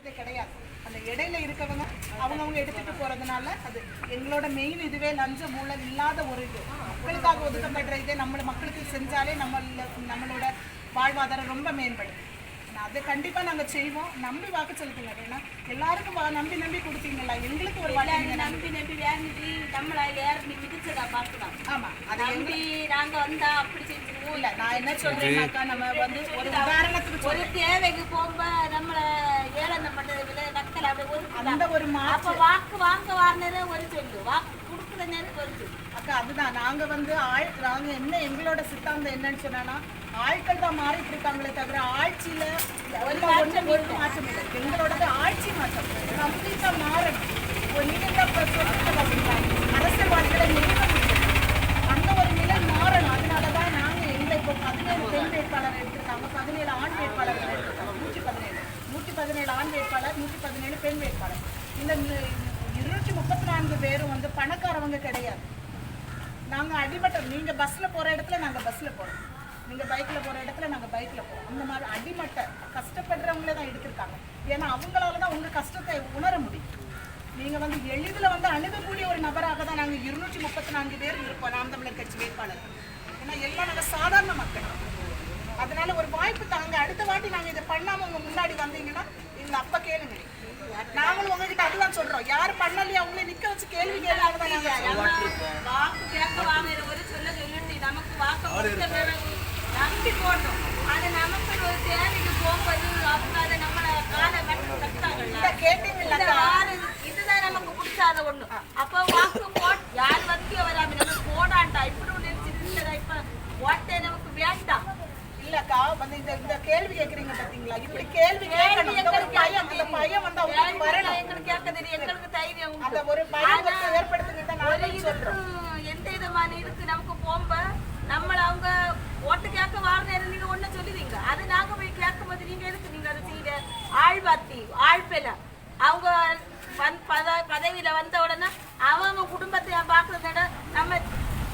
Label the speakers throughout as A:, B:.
A: போறதே கிடையாது. அந்த இடையில இருக்கவங்க அவங்கவங்க எடுத்துட்டு போறதுனால அது எங்களோட மெயின் இதுவே லஞ்ச ஊழல் இல்லாத ஒரு இது. மக்களுக்காக ஒதுக்கப்படுற இதே நம்ம மக்களுக்கு செஞ்சாலே நம்ம நம்மளோட வாழ்வாதாரம் ரொம்ப மேம்படும் அது கண்டிப்பா நாங்க செய்வோம். நம்பி வாக்கு செலுத்துங்க. ஏன்னா எல்லாருக்கும் நம்பி நம்பி கொடுத்தீங்களா எங்களுக்கு ஒரு நீங்க நம்பி-
B: நம்பி வேண்டிட்டு நம்மள ஏறி மிதிச்சதா பார்க்கலாம்.
A: ஆமா. அது
B: நம்பி நாங்க வந்தா அப்படி செஞ்சுருவோம்.
A: இல்ல நான் என்ன சொல்றேன்னாக்கா நம்ம வந்து ஒரு உதாரணத்துக்கு
B: ஒரு தேவைக்கு பண்றதுல ஒரு
A: அந்த ஒரு
B: அப்ப வாக்கு வாங்க வாங்கினதே ஒரு சொல்லு. வாக்கு கொடுக்குற நேரம் ஒரு சொல்லு.
A: அக்கா அதுதான். நாங்க வந்து ஆள் நாங்க என்ன எங்களோட சித்தாந்தம் என்னன்னு சொன்னா ஆட்கள் தான் மாறிட்டு இருக்காங்களே தவிர ஆட்சியில ஒரு மாற்றம் ஒரு மாற்றம் இல்லை. எங்களோடது ஆட்சி மாற்றம். கம்ப்ளீட்டா மாறணும். ஒரு அரசியல்வாதிகளை நிறுவ அந்த ஒரு நிலை மாறணும். அதனாலதான் நாங்க எங்களை இப்போ பதினேழு பெண் வேட்பாளர் எடுத்திருக்காங்க. பதினேழு ஆண் வேட்பாளர்கள் எடுத்திருக்காங்க. பதினேழு ஆண் வேட்பாளர் நூற்றி பதினேழு பெண் வேட்பாளர். இந்த இருநூற்றி முப்பத்தி நான்கு பேரும் வந்து பணக்காரவங்க கிடையாது. நாங்கள் அடிமட்டம் நீங்கள் பஸ்ஸில் போகிற இடத்துல நாங்கள் பஸ்ஸில் போகிறோம் நீங்கள் பைக்கில் போகிற இடத்துல நாங்கள் பைக்கில் போகிறோம் அந்த மாதிரி அடிமட்ட கஷ்டப்படுறவங்களே தான் எடுத்திருக்காங்க. ஏன்னா அவங்களால தான் உங்கள் கஷ்டத்தை உணர முடியும். நீங்கள் வந்து எளிதில் வந்து அணுகக்கூடிய ஒரு நபராக தான் நாங்கள் இருநூற்றி முப்பத்தி நான்கு பேர் இருப்போம் நாம் தமிழர் கட்சி வேட்பாளர் ஏன்னா எல்லாம் நாங்கள் சாதாரண மக்கள் அதனால ஒரு வாய்ப்பு தாங்க அடுத்த வாட்டி நாங்க இதை பண்ணாம உங்க முன்னாடி வந்தீங்கன்னா இல்ல அப்ப கேளுங்க. நாங்களும் உங்ககிட்ட அதுதான் சொல்றோம். யார் பண்ணலையா அவங்களே நிக்க வச்சு கேள்வி சொல்றோம்.
B: வாக்கு கேட்க வாங்குற ஒரு சொல்ல சொல்லிட்டு நமக்கு வாக்கு நம்பி போட்டோம். ஆனா நமக்கு ஒரு தேவைக்கு போகும்போது அவங்க அதை நம்மள காலை வெட்டு கட்டாங்கல்ல இந்த ஆறு இதுதான் நமக்கு பிடிச்சாத ஒண்ணு. அப்ப வாக்கு போட் யார் வத்திய வராம நமக்கு போடாண்டா இப்படி ஒண்ணு இருந்துச்சு இப்ப ஓட்டே நமக்கு வேண்டாம்
A: இந்த இந்த கேள்வி கேக்குறீங்க பாத்தீங்களா? இப்படி கேள்வி கேட்கணும். இந்த ஒரு பயம் அந்த பயம் வந்து அவங்களுக்கு வரணும்.
B: எங்களுக்கு தெரியும் எங்களுக்கு தைரியம் உண்டு.
A: அந்த ஒரு
B: எந்த விதமான இதுக்கு நமக்கு போம்ப நம்மள அவங்க ஓட்டு கேட்க வாங்கினேன் நீங்க ஒண்ணு சொல்லுவீங்க. அது நாங்க போய் கேட்கும் போது நீங்க எதுக்கு நீங்க அதை செய்யற? ஆள் பாத்தி ஆள் பெல அவங்க பதவியில வந்த உடனே அவங்க குடும்பத்தை பாக்குறத விட நம்ம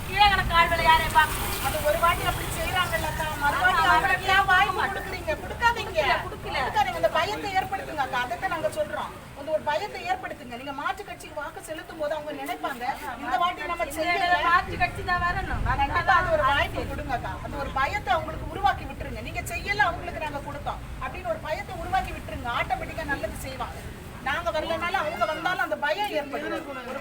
B: கீழே ஆள்களை யாரையும் பார்க்கணும்
A: அது ஒரு வாட்டி அப்படி செய்யறாங்கல்லக்கா மறுவாட்டி அவங்களுக்கு ஏன் வாய்ப்பு கொடுக்குறீங்க. கொடுக்காதீங்க.
B: கொடுக்கல.
A: கொடுக்காதீங்க. அந்த பயத்தை ஏற்படுத்துங்க அக்கா. அதைத்தான் நாங்க சொல்றோம். அந்த ஒரு பயத்தை ஏற்படுத்துங்க. நீங்க மாற்று கட்சிக்கு வாக்கு செலுத்தும் போது அவங்க நினைப்பாங்க இந்த வாட்டி நம்ம செய்யல.
B: மாற்று கட்சி தான் வரணும்.
A: கண்டிப்பா அது ஒரு வாய்ப்பு கொடுங்கக்கா அந்த ஒரு பயத்தை அவங்களுக்கு உருவாக்கி விட்டுருங்க. நீங்க செய்யல அவங்களுக்கு நாங்க கொடுத்தோம். அப்படின்னு ஒரு பயத்தை உருவாக்கி விட்டுருங்க. ஆட்டோமேட்டிக்கா நல்லது செய்வாங்க. நாங்க வரலனாலும் அவங்க வந்தாலும் அந்த பயம் ஏற்படும். ஒரு